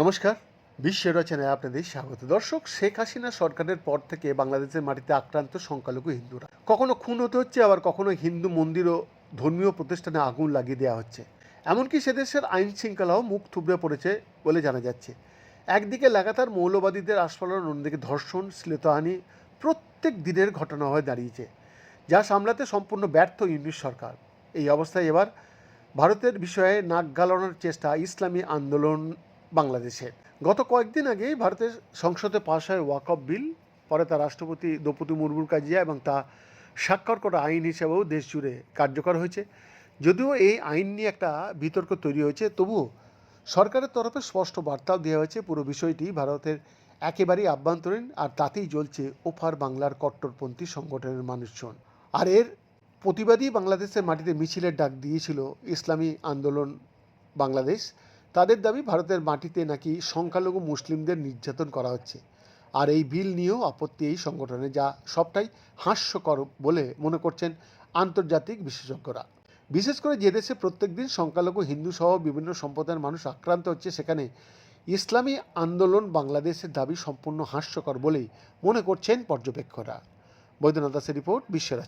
নমস্কার বিশ্ব রচনায় আপনাদের স্বাগত। দর্শক, শেখ হাসিনা সরকারের পর থেকে বাংলাদেশের মাটিতে আক্রান্ত সংখ্যালঘু হিন্দুরা। কখনো খুন হতে হচ্ছে, আবার কখনো হিন্দু মন্দির ও ধর্মীয় প্রতিষ্ঠানে আগুন লাগিয়ে দেওয়া হচ্ছে। এমনকি সে দেশের আইন শৃঙ্খলাও মুখ থুবড়ে পড়েছে বলে জানা যাচ্ছে। একদিকে লাগাতার মৌলবাদীদের আস্ফালন, অন্যদিকে ধর্ষণ শ্লীলতাহানি প্রত্যেক দিনের ঘটনা হয়ে দাঁড়িয়েছে, যা সামলাতে সম্পূর্ণ ব্যর্থ ইউনিশ সরকার। এই অবস্থায় এবার ভারতের বিষয়ে নাক গালানোর চেষ্টা ইসলামী আন্দোলন বাংলাদেশের গত কয়েকদিন আগেই ভারতের সংসদে পাশ হয় ওয়াকফ বিল, পরে তা রাষ্ট্রপতি দ্রৌপদী মুর্মুর কাজিয়া এবং তা স্বাক্ষর করা আইন হিসেবেও দেশ জুড়ে কার্যকর হয়েছে। যদিও এই আইন নিয়ে একটা বিতর্ক তৈরি হয়েছে, তবুও সরকারের তরফে স্পষ্ট বার্তাও দেওয়া হয়েছে। পুরো বিষয়টি ভারতের একেবারেই আভ্যন্তরীণ আর তাতেই চলছে ওফার বাংলার কট্টরপন্থী সংগঠনের মানুষজন। আর এর প্রতিবাদী বাংলাদেশের মাটিতে মিছিলের ডাক দিয়েছিল ইসলামী আন্দোলন বাংলাদেশ। তাদের দাবি ভারতের মাটিতে নাকি সংখ্যালঘু মুসলিমদের নির্যাতন করা হচ্ছে। আর এই বিল নিয়েও আপত্তি এই সংগঠনে, যা সবটাই হাস্যকর বলে মনে করছেন আন্তর্জাতিক বিশেষজ্ঞরা। বিশেষ করে যে দেশে প্রত্যেকদিন সংখ্যালঘু, হিন্দু সহ বিভিন্ন সম্প্রদায়ের মানুষ আক্রান্ত হচ্ছে, সেখানে ইসলামী আন্দোলন বাংলাদেশের দাবি সম্পূর্ণ হাস্যকর বলেই মনে করছেন পর্যবেক্ষকরা। বৈদ্যনাথ দাসের রিপোর্ট বিশ্বরাজ